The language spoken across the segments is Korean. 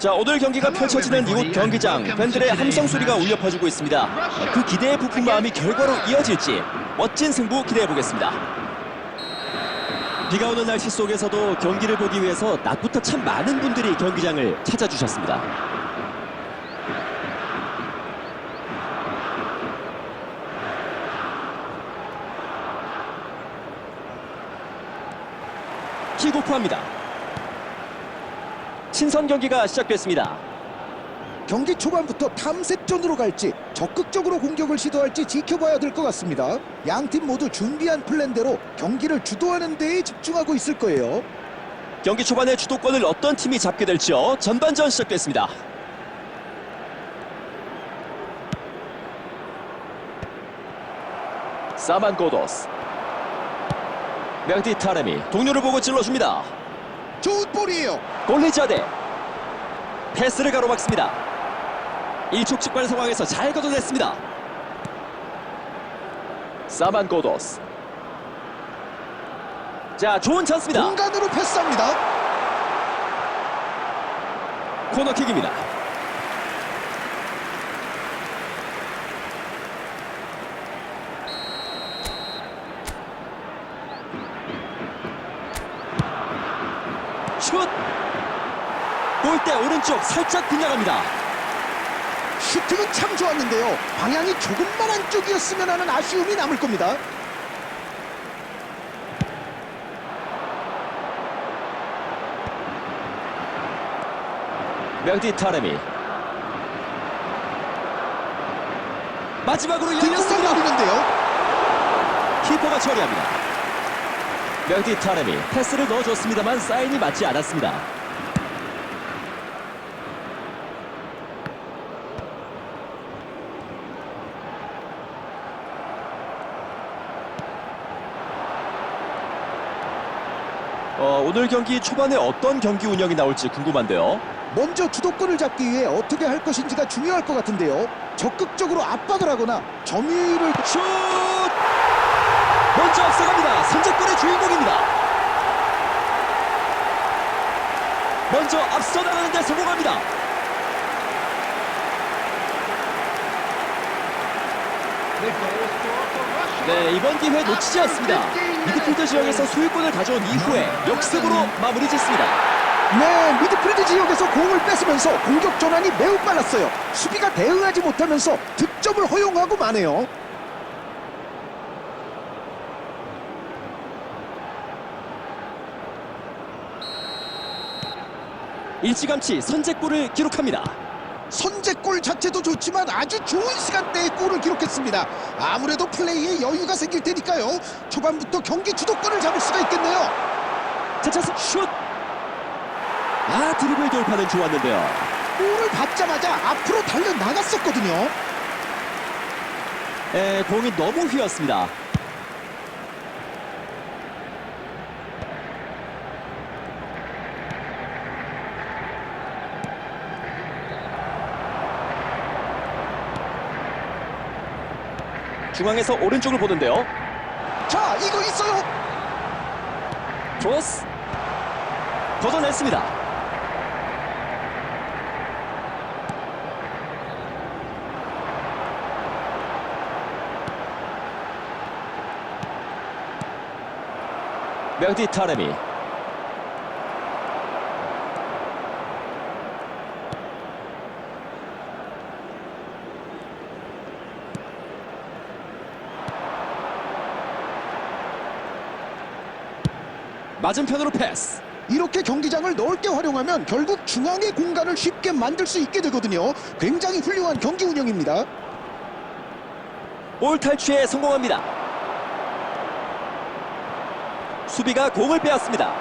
자 오늘 경기가 펼쳐지는 이곳 경기장 팬들의 함성 소리가 울려 퍼지고 있습니다. 그 기대에 부푼 마음이 결과로 이어질지 멋진 승부 기대해 보겠습니다. 비가 오는 날씨 속에서도 경기를 보기 위해서 낮부터 참 많은 분들이 경기장을 찾아주셨습니다. 킥오프합니다. 친선 경기가 시작됐습니다. 경기 초반부터 탐색전으로 갈지 적극적으로 공격을 시도할지 지켜봐야 될 것 같습니다. 양 팀 모두 준비한 플랜대로 경기를 주도하는 데에 집중하고 있을 거예요. 경기 초반에 주도권을 어떤 팀이 잡게 될지요. 전반전 시작됐습니다. 사만 고도스 명티 타레미 동료를 보고 찔러줍니다. 좋은 볼이에요. 골리자데 패스를 가로막습니다. 일촉즉발 상황에서 잘 걷어냈습니다. 사만 고도스 자 좋은 찬스입니다. 공간으로 패스합니다. 코너킥입니다. 슛! 오른쪽 살짝 빗나갑니다. 슈팅은 참 좋았는데요. 방향이 조금만 안쪽이었으면 하는 아쉬움이 남을 겁니다. 명디 타레미 마지막으로 열렸습니다. 노리는데요. 키퍼가 처리합니다. 명디 타레미 패스를 넣어줬습니다만 사인이 맞지 않았습니다. 어, 오늘 경기 초반에 어떤 경기 운영이 나올지 궁금한데요. 먼저 주도권을 잡기 위해 어떻게 할 것인지가 중요할 것 같은데요. 적극적으로 압박을 하거나 점유율을 슛! 먼저 앞서갑니다. 선제골의 주인공입니다. 먼저 앞서 나가는 데 성공합니다. 네, 이번 기회 놓치지 않습니다. 미드필더 지역에서 소유권을 가져온 이후에 역습으로 마무리 짓습니다. 네, 미드필드 지역에서 공을 뺏으면서 공격 전환이 매우 빨랐어요. 수비가 대응하지 못하면서 득점을 허용하고 마네요. 일찌감치 선제골을 기록합니다. 선제골 자체도 좋지만 아주 좋은 시간대에 골을 기록했습니다. 아무래도 플레이에 여유가 생길 테니까요. 초반부터 경기 주도권을 잡을 수가 있겠네요. 자, 차스 슛! 아, 드리블 돌파는 좋았는데요. 골을 받자마자 앞으로 달려 나갔었거든요. 에, 공이 너무 휘었습니다. 중앙에서 오른쪽을 보는데요. 자, 이거 있어요. 조스 걷어냈습니다. 명디 타레미 맞은편으로 패스 이렇게 경기장을 넓게 활용하면 결국 중앙의 공간을 쉽게 만들 수 있게 되거든요. 굉장히 훌륭한 경기 운영입니다. 볼 탈취에 성공합니다. 수비가 공을 빼앗습니다.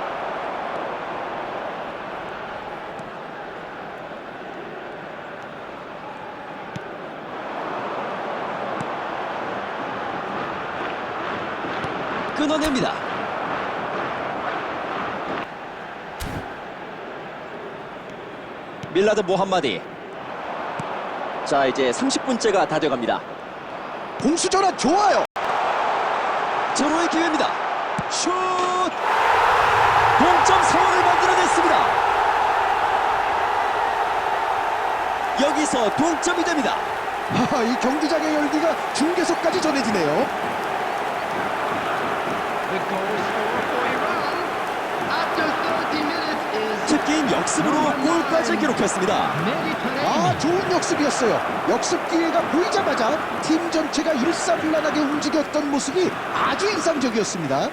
끊어냅니다. 밀라드 모함마디. 자, 이제 30분째가 다 돼갑니다. 공수 전환 좋아요. 제로의 기회입니다. 슛! 동점 상황을 만들어냈습니다. 여기서 동점이 됩니다. 하하, 이 경기장의 열기가 중계석까지 전해지네요. 특기인 역습으로 골까지 기록했습니다. 아, 좋은 역습이었어요. 역습 기회가 보이자마자 팀 전체가 일사불란하게 움직였던 모습이 아주 인상적이었습니다.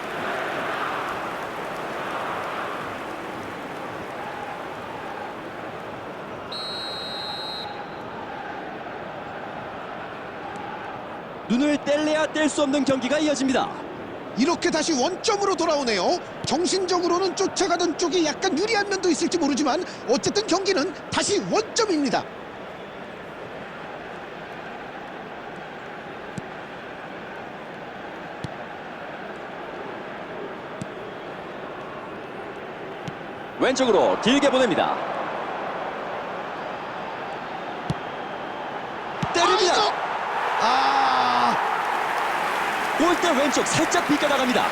눈을 뗄래야 뗄 수 없는 경기가 이어집니다. 이렇게 다시 원점으로 돌아오네요. 정신적으로는 쫓아가던 쪽이 약간 유리한 면도 있을지 모르지만 어쨌든 경기는 다시 원점입니다. 왼쪽으로 길게 보냅니다. 아, 골대 왼쪽 살짝 비껴나갑니다.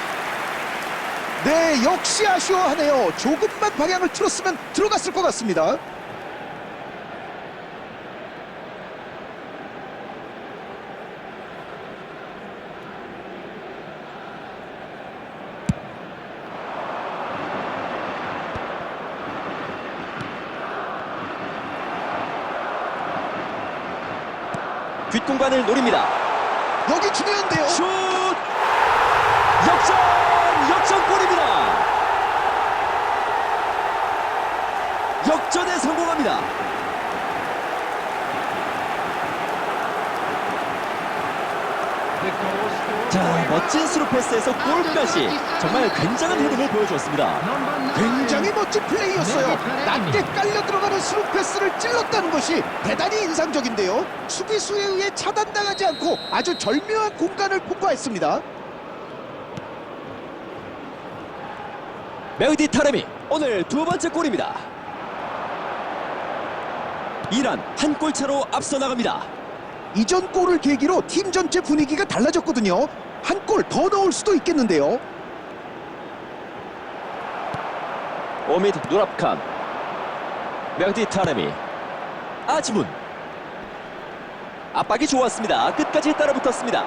네, 역시 아쉬워하네요. 조금만 방향을 틀었으면 들어갔을 것 같습니다. 뒷공간을 노립니다. 여기 중요한데요. 슛! 역전! 역전골입니다. 역전에 성공합니다. 자. 멋진 스루 패스에서 골까지 정말 굉장한 흐름을 nine. 굉장히 멋진 플레이였어요. 낮게 깔려 들어가는 스루 패스를 찔렀다는 것이 대단히 인상적인데요. 수비수에 의해 차단당하지 않고 아주 절묘한 공간을 폭파했습니다. 메우디 타레미 오늘 두 번째 골입니다. 이란 한 골 차로 앞서 나갑니다. 이전 골을 계기로 팀 전체 분위기가 달라졌거든요. 한 골 더 넣을 수도 있겠는데요. 오미드 누랍칸 메우디 타레미 아즈문 압박이 좋았습니다. 끝까지 따라붙었습니다.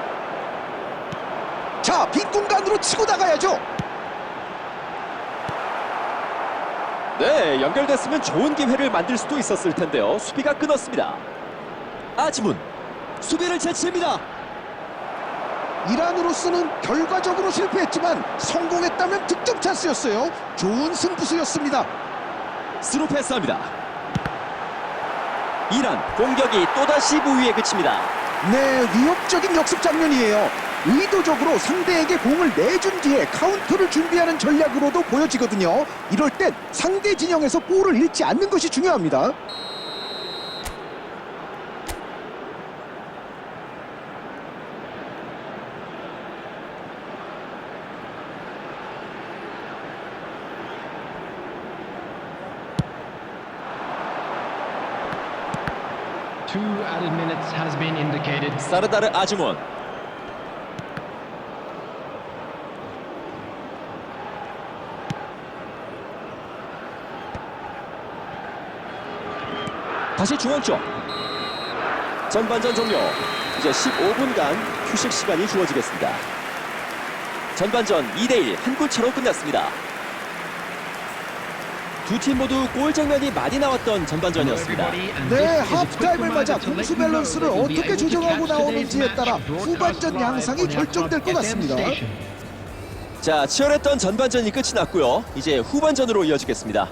자, 빈 공간으로 치고 나가야죠. 네, 연결됐으면 좋은 기회를 만들 수도 있었을 텐데요. 수비가 끊었습니다. 아즈문 수비를 제칩니다. 이란으로서는 결과적으로 실패했지만 성공했다면 득점 찬스였어요. 좋은 승부수였습니다. 스루 패스합니다. 이란 공격이 또다시 무위에 그칩니다. 네, 위협적인 역습 장면이에요. 의도적으로 상대에게 공을 내준 뒤에 카운터를 준비하는 전략으로도 보여지거든요. 이럴 땐 상대 진영에서 볼을 잃지 않는 것이 중요합니다. Two added minutes has been indicated. 사르다르 아즈문 다시 중앙 쪽 전반전 종료 이제 15분간 휴식 시간이 주어지겠습니다 전반전 2대1 한 골 차로 끝났습니다 두 팀 모두 골 장면이 많이 나왔던 전반전이었습니다 네, 하프타임을 맞아 공수 밸런스를 어떻게 조정하고 나오는지에 따라 후반전 양상이 결정될 것 같습니다. 자, 치열했던 전반전이 끝이 났고요. 이제 후반전으로 이어지겠습니다.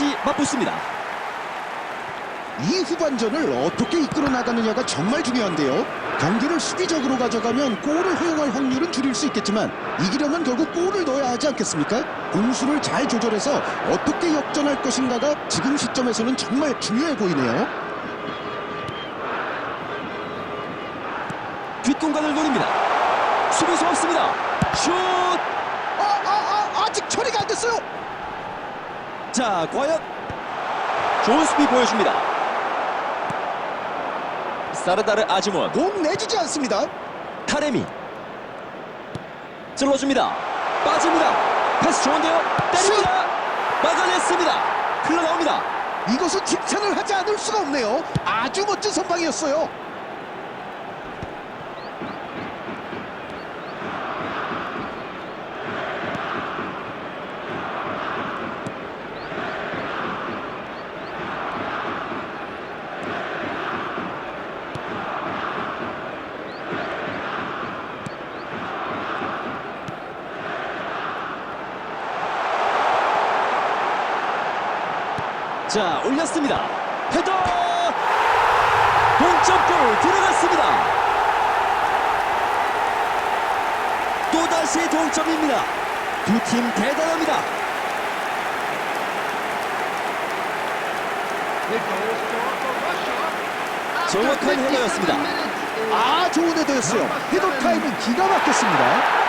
다시 맞붙습니다. 이 후반전을 어떻게 이끌어 나가느냐가 정말 중요한데요. 경기를 수비적으로 가져가면 골을 허용할 확률은 줄일 수 있겠지만 이기려면 결국 골을 넣어야 하지 않겠습니까? 공수를 잘 조절해서 어떻게 역전할 것인가가 지금 시점에서는 정말 중요해 보이네요. 뒷공간을 노립니다. 수비수 없습니다. 슛! 아, 아, 아, 아직 잡았어요. 자, 과연 좋은 수비 보여줍니다. 사르다르 아즈몬, 공 내주지 않습니다. 타레미 찔러줍니다. 빠집니다. 패스 좋은데요. 때립니다. 막아냈습니다. 흘러나옵니다. 이것은 칭찬을 하지 않을 수가 없네요. 아주 멋진 선방이었어요. 자, 올렸습니다. 헤더! 동점골 들어갔습니다. 또다시 동점입니다. 두 팀 대단합니다. 정확한 57 헤더였습니다. 아 좋은 헤더였어요. 헤더 타임은 기가 막혔습니다.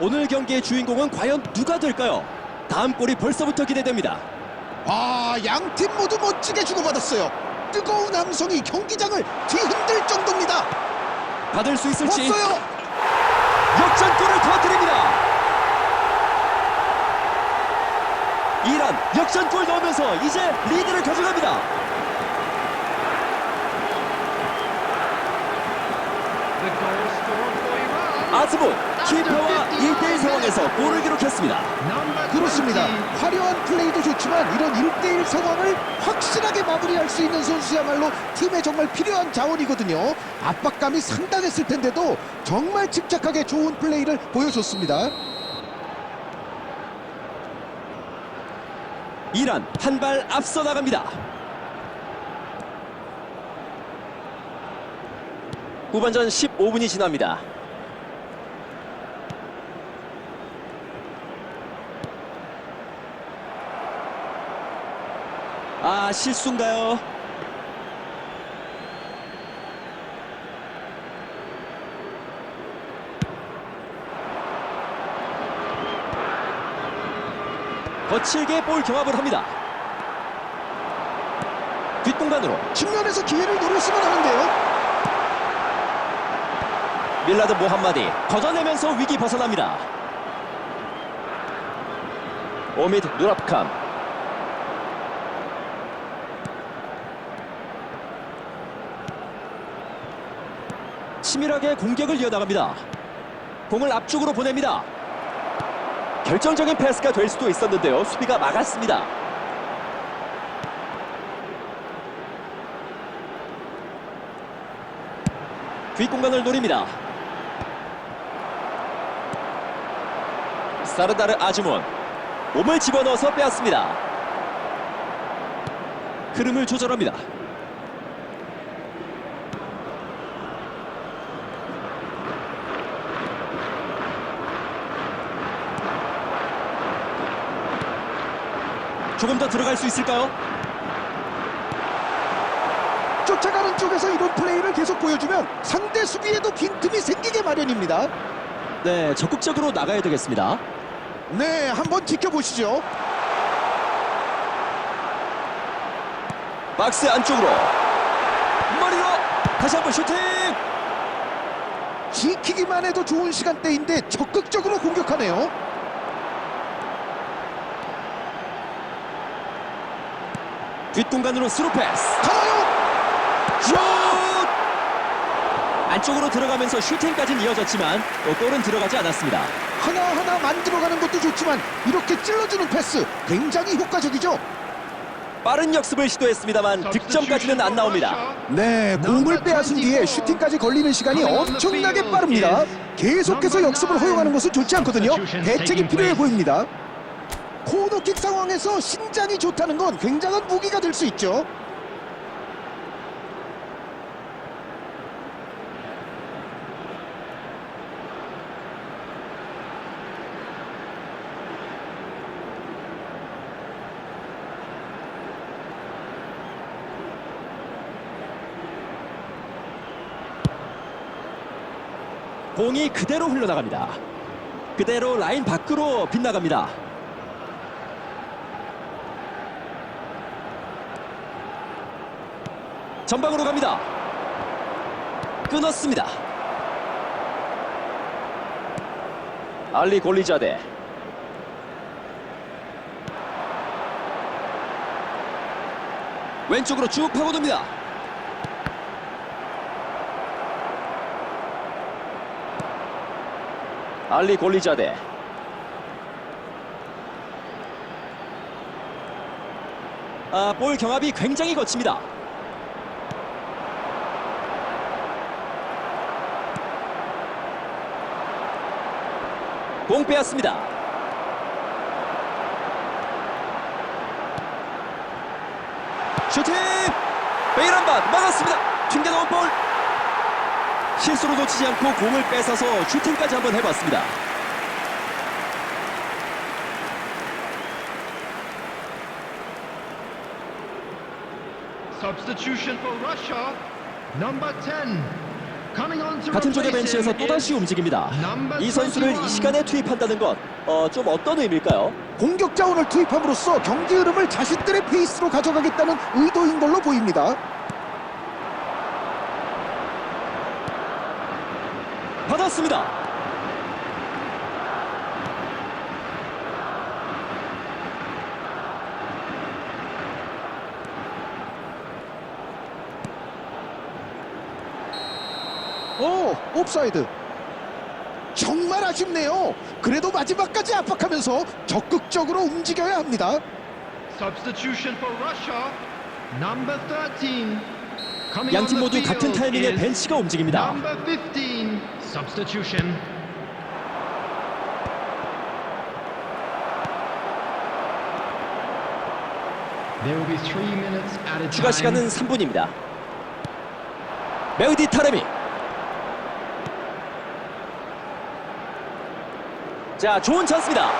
오늘 경기의 주인공은 과연 누가 될까요? 다음 골이 벌써부터 기대됩니다. 아, 양 팀 모두 멋지게 주고받았어요. 뜨거운 함성이 경기장을 뒤흔들 정도입니다. 받을 수 있을지 왔어요. 역전골을 터뜨립니다. 이란 역전골 넣으면서 이제 리드를 가져갑니다. 아즈본 키퍼와 1대1 상황에서 골을 기록했습니다. 그렇습니다. 20. 화려한 플레이도 좋지만 이런 1대1 상황을 확실하게 마무리할 수 있는 선수야말로 팀에 정말 필요한 자원이거든요. 압박감이 상당했을 텐데도 정말 침착하게 좋은 플레이를 보여줬습니다. 이란 한 발 앞서 나갑니다. 후반전 15분이 지납니다. 아 실수인가요? 거칠게 볼 경합을 합니다. 뒷공간으로 측면에서 기회를 노렸으면 하는데요. 밀라드 모함마디 걷어내면서 위기 벗어납니다. 오미드 누랍캄 치밀하게 공격을 이어나갑니다. 공을 앞쪽으로 보냅니다. 결정적인 패스가 될 수도 있었는데요. 수비가 막았습니다. 뒷공간을 노립니다. 사르다르 아즈몬 몸을 집어넣어서 빼앗습니다. 흐름을 조절합니다. 조금 더 들어갈 수 있을까요? 쫓아가는 쪽에서 이런 플레이를 계속 보여주면 상대 수비에도 빈틈이 생기게 마련입니다. 네, 적극적으로 나가야 되겠습니다. 네, 한번 지켜보시죠. 박스 안쪽으로 머리로 다시 한번 슈팅! 지키기만 해도 좋은 시간대인데 적극적으로 공격하네요. 뒷공간으로 스루 패스. 가나요? 슛! 안쪽으로 들어가면서 슈팅까지는 이어졌지만 또 골은 들어가지 않았습니다. 하나하나 만들어가는 것도 좋지만 이렇게 찔러주는 패스 굉장히 효과적이죠. 빠른 역습을 시도했습니다만 득점까지는 안 나옵니다. 네, 공을 빼앗은 뒤에 슈팅까지 걸리는 시간이 엄청나게 빠릅니다. 계속해서 역습을 허용하는 것은 좋지 않거든요. 대책이 필요해 보입니다. 코너킥 상황에서 신장이 좋다는 건 굉장한 무기가 될 수 있죠. 공이 그대로 흘러나갑니다. 그대로 라인 밖으로 빗나갑니다. 전방으로 갑니다. 끊었습니다. 알리 골리자데 왼쪽으로 쭉 파고듭니다. 알리 골리자데 아, 볼 경합이 굉장히 거칩니다. 공 빼앗습니다. 슈팅! 베일 한번 막았습니다. 튕겨나온 볼. 실수로 놓치지 않고 공을 뺏어서 슈팅까지 한번 해봤습니다. Substitution for Russia. Number 10. 같은 쪽의 벤치에서 또다시 움직입니다. 이 선수를 21. 이 시간에 투입한다는 것, 어, 좀 어떤 의미일까요? 공격 자원을 투입함으로써 경기 흐름을 자신들의 페이스로 가져가겠다는 의도인 걸로 보입니다. 받았습니다. 오, 옵사이드. 정말 아쉽네요. 그래도 마지막까지 압박하면서 적극적으로 움직여야 합니다. Substitution for Russia. Number 13. Coming 양팀 모두 같은 타이밍에 벤치가 움직입니다. Number 15. Substitution. There will be three minutes at a 추가 time. 시간은 3분입니다. 메우디 타레미. 자, 좋은 찬스입니다.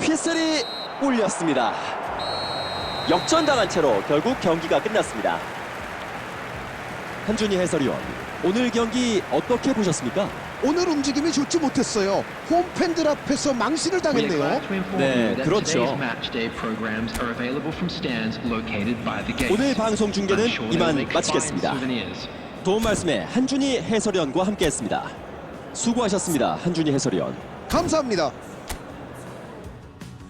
휘슬이 울렸습니다. 역전당한 채로 결국 경기가 끝났습니다. 한준희 해설위원, 오늘 경기 어떻게 보셨습니까? 오늘 움직임이 좋지 못했어요. 홈팬들 앞에서 망신을 당했네요. 네, 그렇죠. 오늘 방송 중계는 이만 마치겠습니다. 도움 말씀에 한준희 해설위원과 함께했습니다. 수고하셨습니다, 한준희 해설위원. 감사합니다.